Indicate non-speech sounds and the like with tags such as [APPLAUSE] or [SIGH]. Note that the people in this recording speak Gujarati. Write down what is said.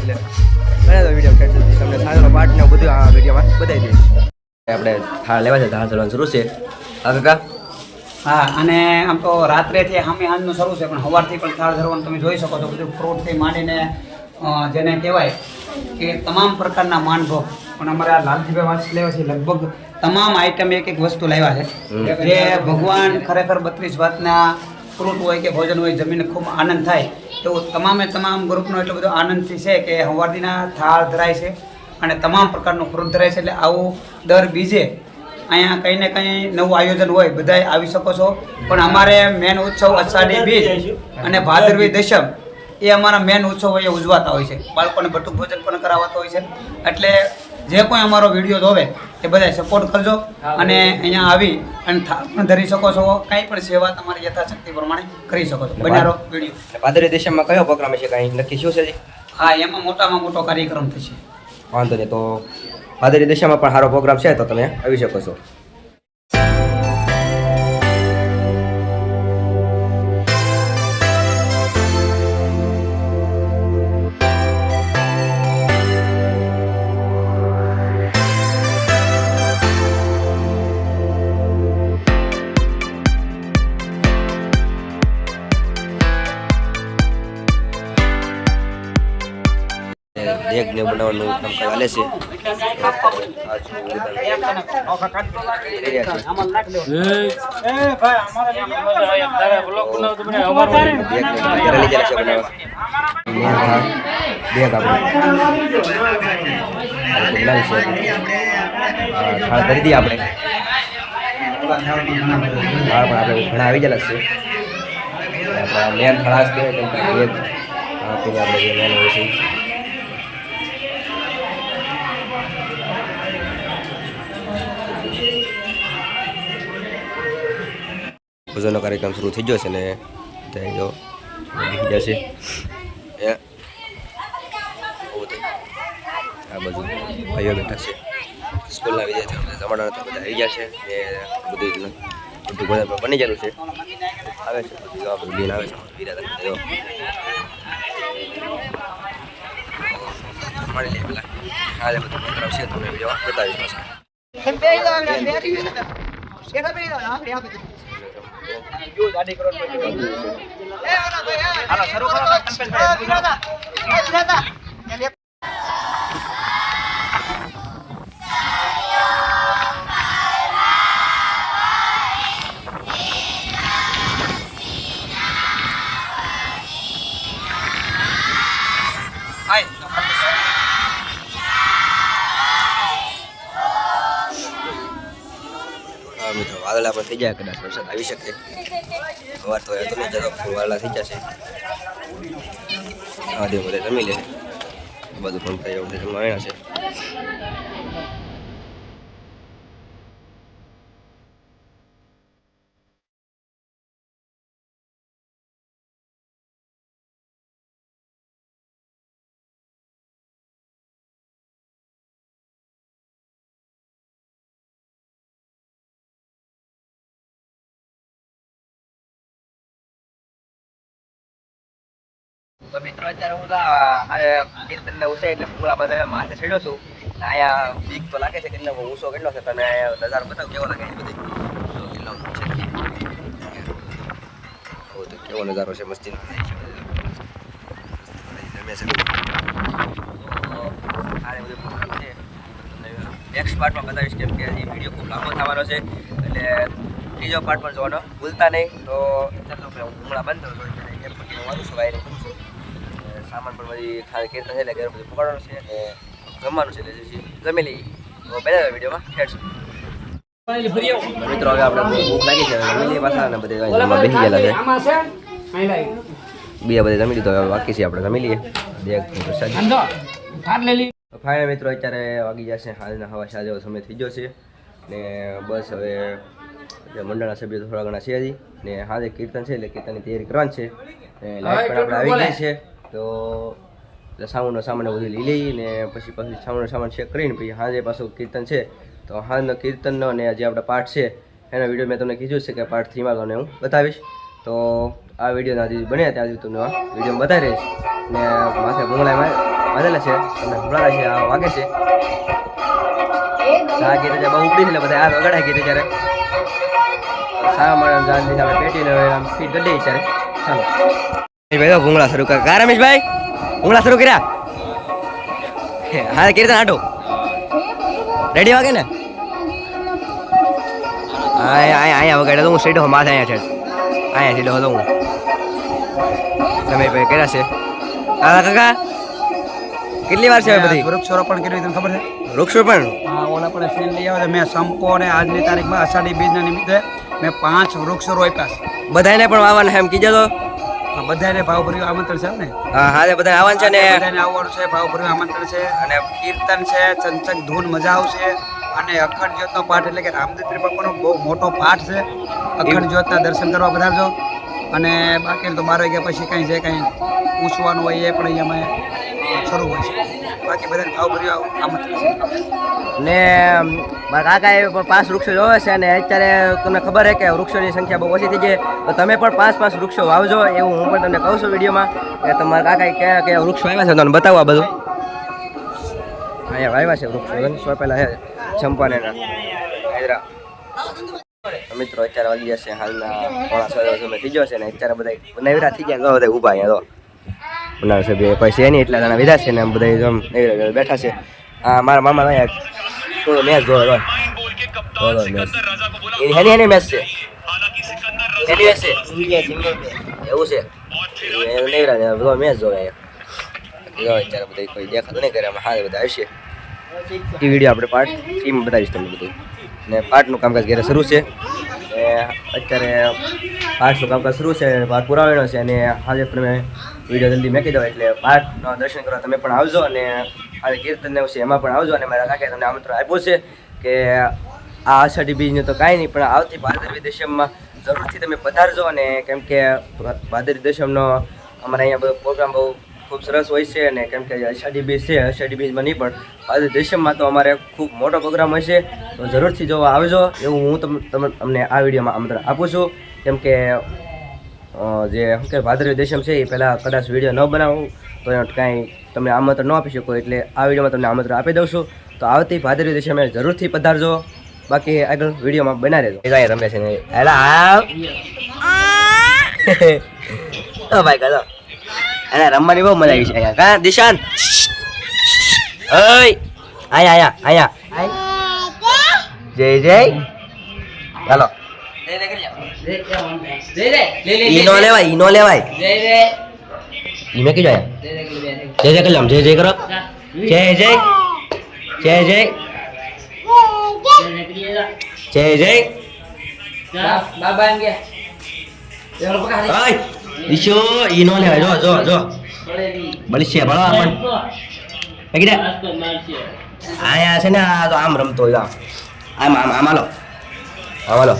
એટલે બનાવે તો વીડિયો ખેડ સુધી તમને સારો પાર્ટ ને બધું આ વિડીયોમાં બતાવી દઈશ. આપણે થાળ લેવા છે થાળ ચડવાનું શરૂ છે. હા કાકા? હા અને આમ તો રાત્રેથી સામે આજનું શરૂ છે પણ સવારથી પણ થાળ ધરવાનું તમે જોઈ શકો છો બધું ફ્રૂટથી માંડીને જેને કહેવાય કે તમામ પ્રકારના માનભોગ પણ અમારા લાલજીભાઈ વાંચી લેવા છે લગભગ તમામ આઈટમ એક એક વસ્તુ લાવ્યા છે. જે ભગવાન ખરેખર બત્રીસ વાતના ફ્રૂટ હોય કે ભોજન હોય જમીને ખૂબ આનંદ થાય. એવું તમામે તમામ ગ્રુપનો એટલો બધો આનંદથી છે કે હવારદીના થાળ ધરાય છે અને તમામ પ્રકારનું ફ્રૂટ ધરાય છે એટલે આવું દર બીજે અહીંયા કંઈ ને કંઈ નવું આયોજન હોય બધાય આવી શકો છો. પણ અમારે મેન ઉત્સવ અષાઢી બીજ અને ભાદરવી દશમ એ અમારા મેન ઉત્સવ એ ઉજવાતા હોય છે. બાળકોને ભટુક ભોજન પણ કરાવતા હોય છે. એટલે જે કોઈ અમારો વીડિયો જોવે એ બધા સપોર્ટ કરજો અને અહીંયા આવી અને પણ ધરી શકો છો કાંઈ પણ સેવા તમારી યથાશક્તિ પ્રમાણે કરી શકો છો. બનારો વીડિયો. પાદરી દેશમાં કયો પ્રોગ્રામ છે? કાંઈ નક્કી શું છે? જી હા એમાં મોટામાં મોટો કાર્યક્રમ થશે. વાંધો નહીં તો પાદરી દેશમાં પણ સારો પ્રોગ્રામ છે તો તમે આવી શકો છો. દેગ ને બનાવવાનું કામ ચાલે છે થાળ કરી દઈએ આપણે થાળ પણ ઘણા આવી ગયેલા છે મેન કેમ કે બેગ આપણે મેન હોય છે ભોજનનો કાર્યક્રમ શરૂ થઈ ગયો છે ને ત્યાં જો બેસી ગયા એ. બધું. આ બધું ભાઈઓ બેઠા છે. સ્કૂલના વિદ્યાર્થીઓ જમાડાના તો બધા આવી ગયા છે ને બધું બધું પણ બની ગયેલું છે. આવે છે, બધું જો આ બધું લઈને આવે છે વીરા તરફ જો. મળી લે પેલા. આજે બધું છે, તમને બતાવીશ પાછા. હા મિત્રો વાદળા પણ થઈ જાય કદાચ વરસાદ આવી શકે. સવાર તો નહીં જતો ફૂલ વાદળા થઈ જશે. આ બધે જમી લે. બધું પણ થઈ બધે જમવા આવ્યા છે. તો મિત્રો અત્યારે હું કીર્તનને ઉસે એટલે પૂરા બધા માથે ચડ્યો છું. અહીંયા બીક તો લાગે છે કેટલો ઊંચો કેટલો છે તને નજારો બતાવ કેવો લાગે છે બધી? કેટલો ઊંચો તો કેવો નજારો છે મસ્તી નેક્સ્ટ પાર્ટમાં બતાવીશ કેમ કે હજી વીડિયો ખૂબ લાંબો થવાનો છે. એટલે ત્રીજો પાર્ટ પણ જોવાનો. ભૂલતા નહીં. તો ચાલો હું હમણાં બંધ થયો છું એમ પછી હું છું વાયરે સામાન પણ બધી ખાલી કીર્તન છે એટલે ઘરે બધું પકડવાનું છે અને જમવાનું છે એટલે જમી લઈએ. તો પહેલા વિડીયોમાં ખેડશું. મિત્રો હવે આપણે ભૂખ લાગી છે જમી પાછા અને બધે બેસી ગયેલા છે. બીજા બધે જમી લીધો હવે બાકી છે આપણે જમી લઈએ. દેખ ફાઇનલ મિત્રો અત્યારે વાગી જશે હાલના હવા સાજો સમય થઈ ગયો છે. ને બસ હવે મંડળના સભ્યો થોડા ઘણા છે હજી. ને હાજે કીર્તન છે એટલે કીર્તનની તૈયારી કરવાની છે. ને લાઈટ પણ આપણે આવી ગઈ છે. તો એટલે સામાનનો સામાન બધું લઈ લઈએ ને પછી પછી સામાનનો સામાન ચેક કરીને પછી હાજે પાછું કીર્તન છે. તો હાજનો કીર્તનનો ને જે આપણો પાઠ છે, એનો વીડિયો મેં તમને કીધું છે કે પાર્ટ થ્રીમાં તમને હું બતાવીશ. તો આ વીડિયો હજી બન્યા ત્યાં સુધી તમને વીડિયો બતાવી રહીશ ને માથે ભૂંગળા બાંધેલા છે, તમને ભૂંગળા છે, આ વાગે છે. આ ગીત બહુ ઉપડી છે બધા આ વગાડ્યા ગીત જ્યારે. માણસ જાણ દીધા આપણે પેટીને ફીટ કરી દઈએ ત્યારે. ચાલો. ભાઈ ભૂંગળા શરૂ કર. કા રમેશભાઈ? ભૂંગળા શરૂ કર્યા? હા કીર્તન આટો. રેડી વાગે ને? અહીંયા વગાડ્યા તો હું સીધો માથે અહીંયા છે. અહીંયા સીધો હતો હું. તમે ભાઈ કર્યા છે. હા કાકા. કેટલી વાર છે બધી? વૃક્ષારોપણ કર્યું તમને ખબર છે? વૃક્ષો હા ઓલા પણ ફેન લઈ આવ્યા મેં સંપો અને આજની તારીખમાં અષાઢી બીજના નિમિત્તે મેં પાંચ વૃક્ષો રોપ્યા છે. બધાને પણ વાવવાના એમ કીધો તો? બધાને ભાવ ભર્યું આમંત્રણ છે ને? હા હા બધા આવવાનું છે ને. બધાને આવવાનું છે ભાવ ભર્યું આમંત્રણ છે. અને કીર્તન છે ચંચક ધૂન મજા આવશે. અને અખંડ જ્યોતનો પાઠ એટલે કે રામદત્રી બાપાનો બહુ મોટો પાઠ છે. અખંડ જ્યોતના દર્શન કરવા પધારજો. અને બાકી તો બાર વાગ્યા પછી કાંઈ જે કાંઈ પૂછવાનું હોય એ પણ અહીંયામાં શરૂ હોય છે. બાકી બધાને ભાવ ભર્યું આમંત્રણ ને મારા કાકાએ પણ પાંચ વૃક્ષો જોવે છે અને અત્યારે તમને ખબર છે કે વૃક્ષોની સંખ્યા બહુ ઓછી થઈ છે. તો તમે પણ પાંચ પાંચ વૃક્ષો વાવજો એવું હું પણ તમને કહું છું વિડીયોમાં. કે તમારા કાકાએ કયા કયા વૃક્ષો આવ્યા છે તમને બતાવવા બધું. અહીંયા વાવ્યા છે વૃક્ષો. સોંપેલા છે ચંપાને હૈદરા મિત્રો, અત્યારે વાગી જશે હાલના પોણા સો થઈ છે ને અત્યારે બધા નવરા થઈ ગયા બધા ઊભા અહીંયા, તો. બનાવે છે બે કોઈ છે નહીં એટલા જણા વિધા છે ને આમ બધા એકદમ બેઠા છે. આ મારા મામા અહીંયા થોડો મેચ જોવા તો થોડો મેચ એની હેની મેચ છે. હેની મેચ છે. એવું છે. એ ને બધો મેચ જોવે જો અત્યારે બધા કોઈ દેખાતું નહીં કરે આમાં હા બધા આવશે એ વીડિયો આપણે પાર્ટ થ્રીમાં બતાવીશ તમને બધું. ને પાર્ટનું કામકાજ ઘરે શરૂ છે. અત્યારે પાર્ટનું કામકાજ શરૂ છે પાર્ટ પુરાવેલો છે અને આજે તમે વીડિયો જલ્દી મેકી દો એટલે પાર્ટનો દર્શન કરવા તમે પણ આવજો અને આ કીર્તન છે, એમાં પણ આવજો અને મારા કાકે તમને આમંત્રણ આપ્યું છે કે આ આષાઢી બીજનું તો કાંઈ નહીં, પણ આવતી ભાદરવી દશમમાં જરૂરથી તમે પધારજો અને કેમ કે ભાદરવી દશમનો અમારા અહીંયા બધો પ્રોગ્રામ બહુ ખૂબ સરસ હોય છે અને કેમ કે અષાઢી બીજ છે અષાઢી બીજમાં નહીં, પણ ભાદરવી દશમમાં તો અમારે ખૂબ મોટો પ્રોગ્રામ હશે, તો જરૂરથી જોવા આવજો, એવું હું તમને તમને અમને આ વિડીયોમાં આમંત્રણ આપું છું. કેમ કે જે શું કે ભાદરવી દેશમ છે એ પહેલાં કદાચ વીડિયો ન બનાવું તો એનો કાંઈ તમને આમંત્રણ ન આપી શકો એટલે આ વિડીયોમાં તમને આમંત્રણ આપી દઉં છું. તો આવતી ભાદરવી દેશમે જરૂરથી પધારજો. બાકી આગળ વિડીયોમાં બના રહેજો. કાંઈ રમે છે નહીં હેલા [LAUGHS] ભાઈ કાદો અને રમવાની બહુ મજા આવી છે અહીંયા. કા દિશાન? ઓય. આયા આયા આયા. જય જય. ચાલો ઈ નો લેવાય ઈ નો લેવાય. ઈ મેં કીધું આયા જય જય કરી લો આમ જય જય કરો. જય જય. જય જય. જય જય. ઓય ઈશો ઈ નો લેવાય. જો જો જો. બળશે ભણો આપણ મેં કીધું આયા છે ને આ તો આમ રમતો આમ. આમ આમ આમ હાલો. આમ હાલો.